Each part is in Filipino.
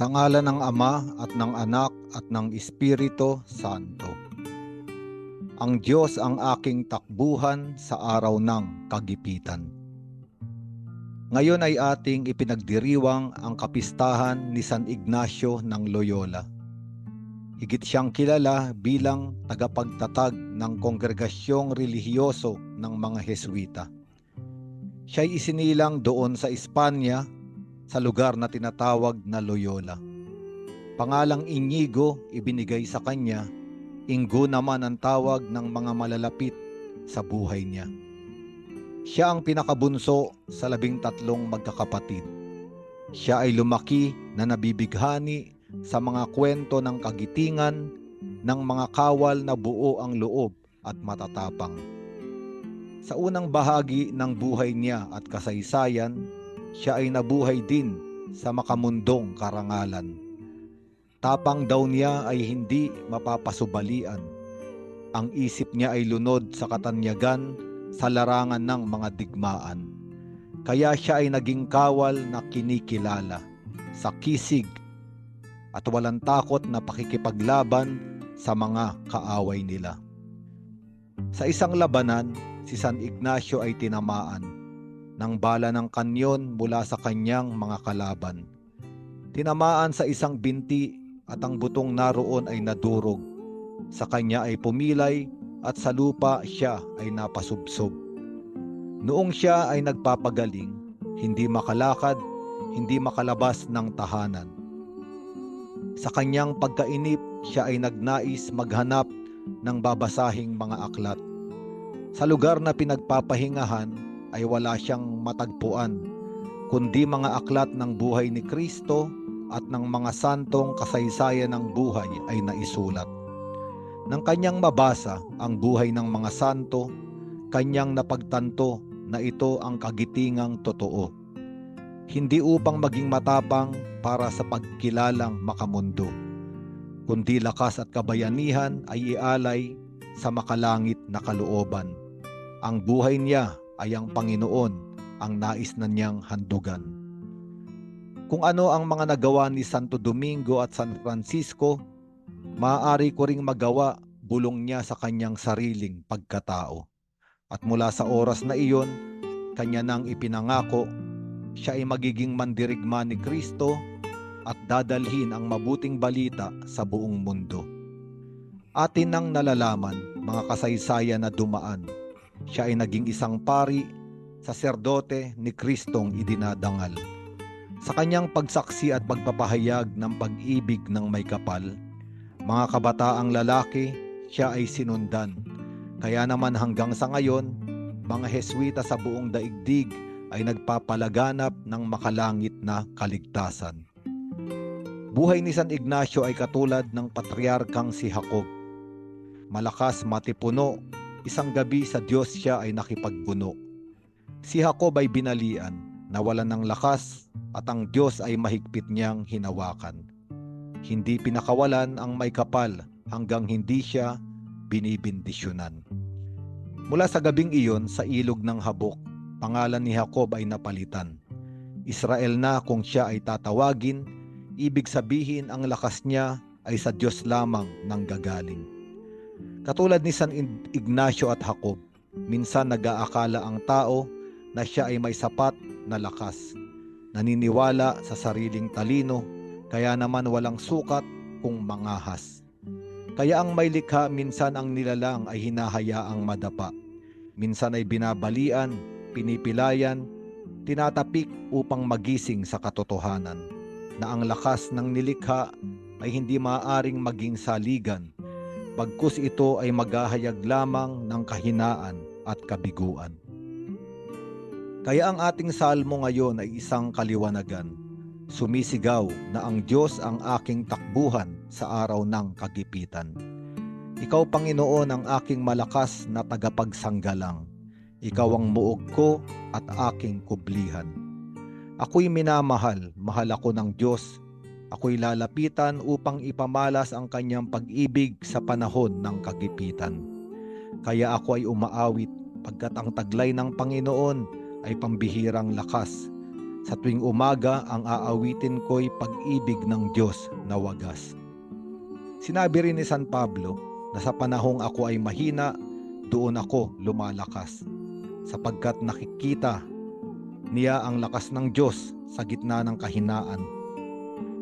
Sa ngalan ng Ama at ng Anak at ng Espiritu Santo. Ang Diyos ang aking takbuhan sa araw ng kagipitan. Ngayon ay ating ipinagdiriwang ang kapistahan ni San Ignacio ng Loyola. Higit siyang kilala bilang tagapagtatag ng kongregasyong relihiyoso ng mga Heswita. Siya'y isinilang doon sa Espanya sa lugar na tinatawag na Loyola. Pangalang Inigo ibinigay sa kanya, Ingo naman ang tawag ng mga malalapit sa buhay niya. Siya ang pinakabunso sa labing tatlong magkakapatid. Siya ay lumaki na nabibighani sa mga kwento ng kagitingan ng mga kawal na buo ang loob at matatapang. Sa unang bahagi ng buhay niya at kasaysayan, siya ay nabuhay din sa makamundong karangalan. Tapang daw niya ay hindi mapapasubalian. Ang isip niya ay lunod sa katanyagan sa larangan ng mga digmaan. Kaya siya ay naging kawal na kinikilala sa kisig at walang takot na pakikipaglaban sa mga kaaway nila. Sa isang labanan, si San Ignacio ay tinamaan ng bala ng kanyon mula sa kanyang mga kalaban. Tinamaan sa isang binti at ang butong naroon ay nadurog. Sa kanya ay pumilay at sa lupa siya ay napasubsob. Noong siya ay nagpapagaling, hindi makalakad, hindi makalabas ng tahanan. Sa kanyang pagkainip, siya ay nagnais maghanap ng babasahing mga aklat. Sa lugar na pinagpapahingahan ay wala siyang matagpuan, kundi mga aklat ng buhay ni Kristo at ng mga santong kasaysayan ng buhay ay naisulat. Nang kanyang mabasa ang buhay ng mga santo, kanyang napagtanto na ito ang kagitingang totoo. Hindi upang maging matapang para sa pagkilalang makamundo, kundi lakas at kabayanihan ay ialay sa makalangit na kalooban. Ang buhay niya ay ang Panginoon ang nais na niyang handugan. Kung ano ang mga nagawa ni Santo Domingo at San Francisco, maaari ko ring magawa bulong niya sa kanyang sariling pagkatao. At mula sa oras na iyon, kanya nang ipinangako, siya ay magiging mandirigma ni Kristo at dadalhin ang mabuting balita sa buong mundo. Atin nang nalalaman mga kasaysayan na dumaan. Siya ay naging isang pari, saserdote ni Kristong idinadangal sa kanyang pagsaksi at pagpapahayag ng pag-ibig ng may kapal, mga kabataang lalaki, siya ay sinundan. Kaya naman hanggang sa ngayon, mga Heswita sa buong daigdig ay nagpapalaganap ng makalangit na kaligtasan. Buhay ni San Ignacio ay katulad ng patriarkang si Jacob. Malakas matipuno, isang gabi sa Diyos siya ay nakipagbuno. Si Jacob ay binalian, nawalan ng lakas at ang Diyos ay mahigpit niyang hinawakan. Hindi pinakawalan ang may kapal hanggang hindi siya binibindisyonan. Mula sa gabing iyon sa ilog ng habok, pangalan ni Jacob ay napalitan. Israel na kung siya ay tatawagin, ibig sabihin ang lakas niya ay sa Diyos lamang nang gagaling. Katulad ni San Ignacio at Jacob, minsan nag-aakala ang tao na siya ay may sapat na lakas naniniwala sa sariling talino, kaya naman walang sukat kung mangahas. Kaya ang may likha minsan ang nilalang ay hinahayaang madapa. Minsan ay binabalian, pinipilayan, tinatapik upang magising sa katotohanan na ang lakas ng nilikha ay hindi maaaring maging saligan pagkus ito ay maghahayag lamang ng kahinaan at kabiguan. Kaya ang ating salmo ngayon ay isang kaliwanagan. Sumisigaw na ang Diyos ang aking takbuhan sa araw ng kagipitan. Ikaw, Panginoon, ang aking malakas na tagapagsanggalang. Ikaw ang muog ko at aking kublihan. Ako'y minamahal, mahal ako ng Diyos. Ako'y lalapitan upang ipamalas ang kanyang pag-ibig sa panahon ng kagipitan. Kaya ako ay umaawit pagkat ang taglay ng Panginoon ay pambihirang lakas. Sa tuwing umaga, ang aawitin ko'y pag-ibig ng Diyos na wagas. Sinabi rin ni San Pablo na sa panahong ako ay mahina, doon ako lumalakas. Sapagkat nakikita niya ang lakas ng Diyos sa gitna ng kahinaan.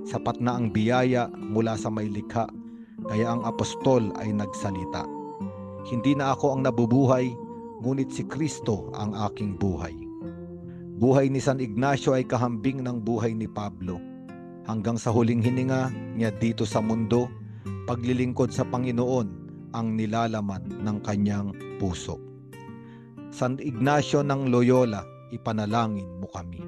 Sapat na ang biyaya mula sa may likha, kaya ang apostol ay nagsalita. Hindi na ako ang nabubuhay, ngunit si Kristo ang aking buhay. Buhay ni San Ignacio ay kahambing ng buhay ni Pablo. Hanggang sa huling hininga niya dito sa mundo, paglilingkod sa Panginoon ang nilalaman ng kanyang puso. San Ignacio ng Loyola, ipanalangin mo kami.